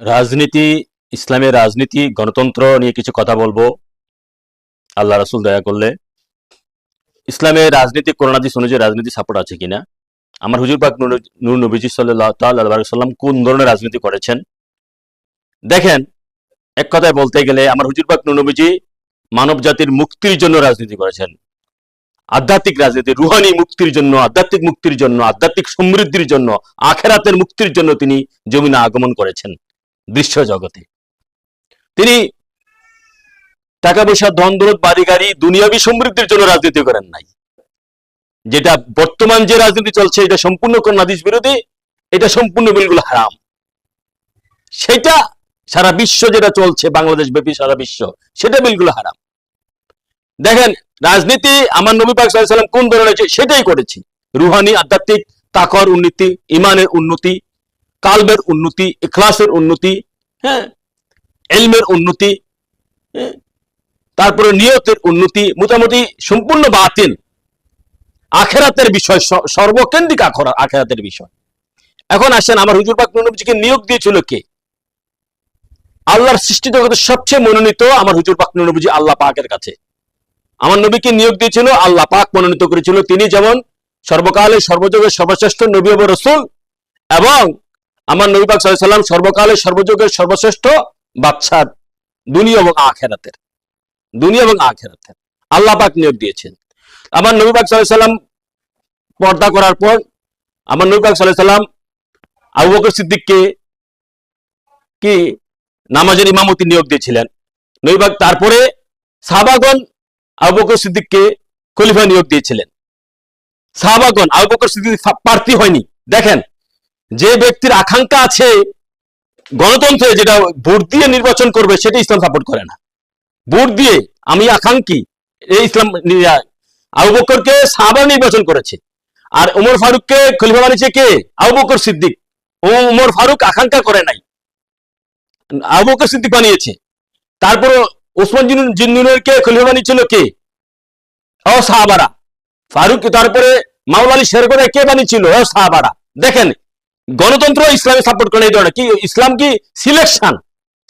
রাজনীতি ইসলামের রাজনীতি, গণতন্ত্র নিয়ে কিছু কথা বলব। আল্লাহ রাসুল দয়া করলে। ইসলামের রাজনীতি করোনাদিস অনুযায়ী রাজনীতি সাপোর্ট আছে কিনা? আমার হুজুর পাক নূর- নবীজি সাল্লাম কোন ধরনের রাজনীতি করেছেন? দেখেন, এক কথায় বলতে গেলে আমার হুজুর পাক নূর নবীজি মানব জাতির মুক্তির জন্য রাজনীতি করেছেন। আধ্যাত্মিক রাজনীতি, রুহানি মুক্তির জন্য, আধ্যাত্মিক মুক্তির জন্য, আধ্যাত্মিক সমৃদ্ধির জন্য, আখেরাতের মুক্তির জন্য তিনি জমিনে আগমন করেছেন। দৃশ্য জগতে তিনি টাকা পয়সা ধন দৌলত বাড়ি গাড়ি দুনিয়াবি সমৃদ্ধির জন্য রাজনীতি করেন নাই। যেটা বর্তমান যে রাজনীতি চলছে, এটা সম্পূর্ণ কোন নাদিস বিরোধী, এটা সম্পূর্ণ বিলগুলো হারাম। সেটা সারা বিশ্ব যেটা চলছে, বাংলাদেশ ব্যাপী সারা বিশ্ব, সেটা বিলগুলো হারাম। দেখেন, রাজনীতি আমার নবী পাক সাল্লাম কোন ধরনের, সেটাই করেছি। রুহানি, আধ্যাত্মিক তাকর উন্নতি ইমানের উন্নতি কালবের উন্নতি ইখলাসের উন্নতি হ্যাঁ এলমের উন্নতি হ্যাঁ, তারপরে নিয়তের উন্নতি মোটামুটি সম্পূর্ণ বাতিল। আখেরাতের বিষয় সর্বকেন্দ্রিক আখরা- আখেরাতের বিষয়। এখন আসেন আমার হুজুর পাক নবীজিকে নিয়োগ দিয়েছিল কে? আল্লাহর সৃষ্টি জগতের সবচেয়ে মনোনীত আমার হুজুর পাক নবীজি আল্লাহ পাকের কাছে। আমার নবীকে নিয়োগ দিয়েছিল আল্লাহ পাক মনোনীত করেছিল। তিনি যেমন সর্বকালে সর্বযুগের সর্বশ্রেষ্ঠ নবী এবং রসুল এবং আমার নবী পাক সাল্লাল্লাহু আলাইহি সাল্লাম সর্বকালে সর্বযুগের সর্বশ্রেষ্ঠ বাদশার দুনিয়া এবং আখেরাতের, দুনিয়া এবং আখেরাতের। আল্লাহ পাক নিয়োগ দিয়েছেন। আমার নবী পাক সাল্লাম পর্দা করার পর আমার নবী পাক সাল্লাল্লাহু সাল্লাম আবু সিদ্দিককে কি নামাজের ইমামতি নিয়োগ দিয়েছিলেন। নবী পাক তারপরে সাহাবাগণ আবু সিদ্দিককে খলিফা নিয়োগ দিয়েছিলেন। সাহাবাগণ, আবু সিদ্দিক প্রার্থী হয়নি। দেখেন যে ব্যক্তির আকাঙ্ক্ষা আছে গণতন্ত্রে যেটা ভোট দিয়ে নির্বাচন করবে, সেটা ইসলাম সাপোর্ট করে না। ভোট দিয়ে আমি আকাঙ্ক্ষী এই ইসলাম আবু বকরকে সাহাবা নির্বাচন করেছে। আর উমর ফারুককে, খলিফা বানিয়েছে কে? আবু বকর সিদ্দিক। ও উমর ফারুক আকাঙ্ক্ষা করে নাই। আবু বকর সিদ্দিক বানিয়েছে। তারপর ওসমান জিন্নুরকে খলিফা বানিয়েছিল কে? ও সাহাবারা ফারুক, তারপরে মাওলা আলী শেরগোড়ে কে বানিয়েছিল? ও সাহাবারা দেখেন গণতন্ত্র ইসলামে সাপোর্ট করে এই ধরনের। কি, ইসলাম কি সিলেকশন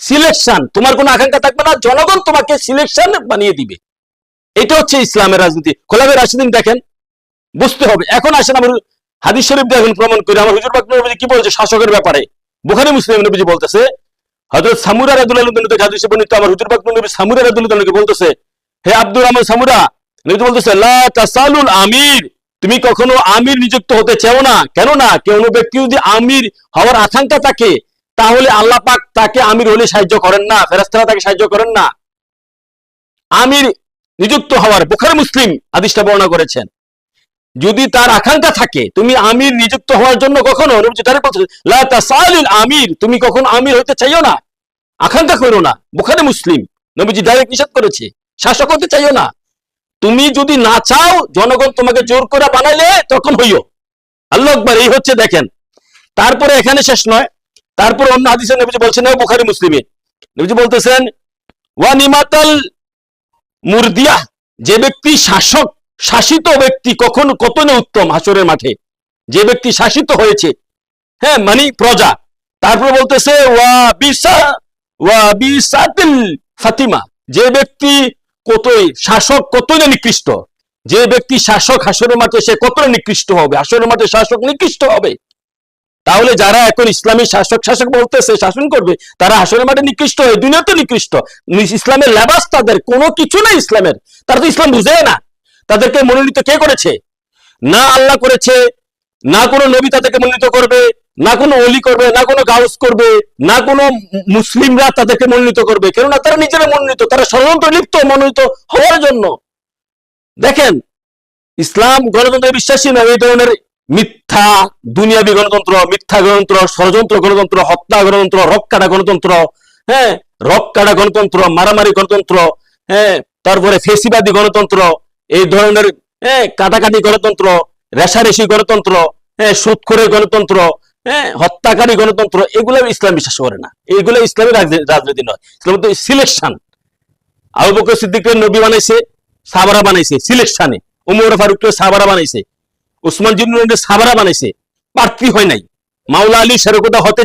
সিলেকশন তোমার কোনো আকাঙ্ক্ষা থাকবে না, জনগণ তোমাকে সিলেকশন বানিয়ে দিবে। এটা হচ্ছে ইসলামের রাজনীতি। খোলাবে রাশিদিন দেখেন, বুঝতে হবে। এখন আসেন আমার হাদিস শরীফ দেখেন প্রমাণ করে। আমার হুজুর নবী কি বলছে শাসকের ব্যাপারে? বুখারী মুসলিম নবীজি বলতেছে, হযরত সামুরা রাদিয়াল্লাহু আনহু থেকে হাদিসে বর্ণিত, আমার হুজুর পাক নবী সামুরা রাদিয়াল্লাহু আনহুকে বলতেছে, হে আব্দুর রহমান সামুরা নবী বলতেছে, লা তাসালুল আমির। তুমি কখনো আমির নিযুক্ত হতে চাও না? কেন না? কোনো ব্যক্তি যদি আমির হওয়ার আকাঙ্ক্ষা থাকে, তাহলে আল্লাহ পাক তাকে আমির হলে সাহায্য করেন না, ফেরেশতারা তাকে সাহায্য করেন না। আমির নিযুক্ত হওয়ার, বুখারী মুসলিম হাদিসটা বর্ণনা করেছেন। যদি তার আকাঙ্ক্ষা থাকে, তুমি আমির নিযুক্ত হওয়ার জন্য কখনো আমির তুমি কখনো আমির হতে চাইও না। আকাঙ্ক্ষা করো না। বুখারী মুসলিম নবীজি ডাইরেক্ট নিষেধ করেছে। শাসক হতে চাইও না। তুমি যদি না চাও, জনগণ তোমাকে জোর করে বানাইলে তখন হইও। আল্লাহ আকবার, এই হচ্ছে দেখেন। তারপরে এখানে শেষ নয়। তারপর অন্য নবীজি বলছেন বুখারী, মুসলিমে। নবীজি বলতেছেন ওয়া নিমাতাল মুরদিয়া, যে ব্যক্তি শাসক, শাসিত ব্যক্তি কখন কত না উত্তম হাসরের মাঠে। যে ব্যক্তি শাসিত হয়েছে হ্যাঁ মানে প্রজা। তারপর বলতেছে, ওয়া বিসা, ওয়া বিসাতিল ফাতিমা। যে ব্যক্তি কতই, শাসক কতই না নিকৃষ্ট। যে ব্যক্তি শাসক, হাসরের মাঠে সে কতটা নিকৃষ্ট হবে? হাসরের মাঠে শাসক নিকৃষ্ট হবে? তাহলে যারা এখন ইসলামী শাসক শাসক বলতেছে, শাসন করবে, তারা হাসরের মাঠে নিকৃষ্ট হয়ে দুনিয়াতে নিকৃষ্ট। ইসলামের লেবাস তাদের, কোনো কিছু না ইসলামের। তারা তো ইসলাম বুঝে না। তাদেরকে মনোনীত কে করেছে? না আল্লাহ করেছে, না কোনো নবী তাদেরকে মনোনীত করবে। না কোনো অলি করবে, না কোনো গাউস করবে, না কোনো মুসলিমরা তাদেরকে মনোনীত করবে। কেননা তারা নিজেরা মনোনীত, তারা ষড়যন্ত্র লিপ্ত মনোনীত হওয়ার জন্য। দেখেন, ইসলাম গণতন্ত্রে বিশ্বাসী নয় এই ধরনের মিথ্যা দুনিয়াবি গণতন্ত্র, মিথ্যা গণতন্ত্র, ষড়যন্ত্র গণতন্ত্র, হত্যা গণতন্ত্র রক্কাটা গণতন্ত্র হ্যাঁ রক্কাটা গণতন্ত্র, মারামারি গণতন্ত্র হ্যাঁ তারপরে ফেসিবাদী গণতন্ত্র, এই ধরনের হ্যাঁ কাটাকাটি গণতন্ত্র, রেশারেশি গণতন্ত্র হ্যাঁ সুৎখোরের গণতন্ত্র হ্যাঁ হত্যাকারী গণতন্ত্র, এগুলো ইসলাম বিশ্বাস করে না। এগুলো ইসলামের রাজনীতি নয়। ইসলাম তো সিলেকশন আবু বকর সিদ্দিকের নবী বানাইছে সাবারা বানাইছে সিলেকশনে উমর ফারুককে সাবারা বানাইছে। উসমান জিন্নুরের সাবারা বানাইছে। প্রার্থী হয় নাই। মাওলা আলী সেরকতা হতে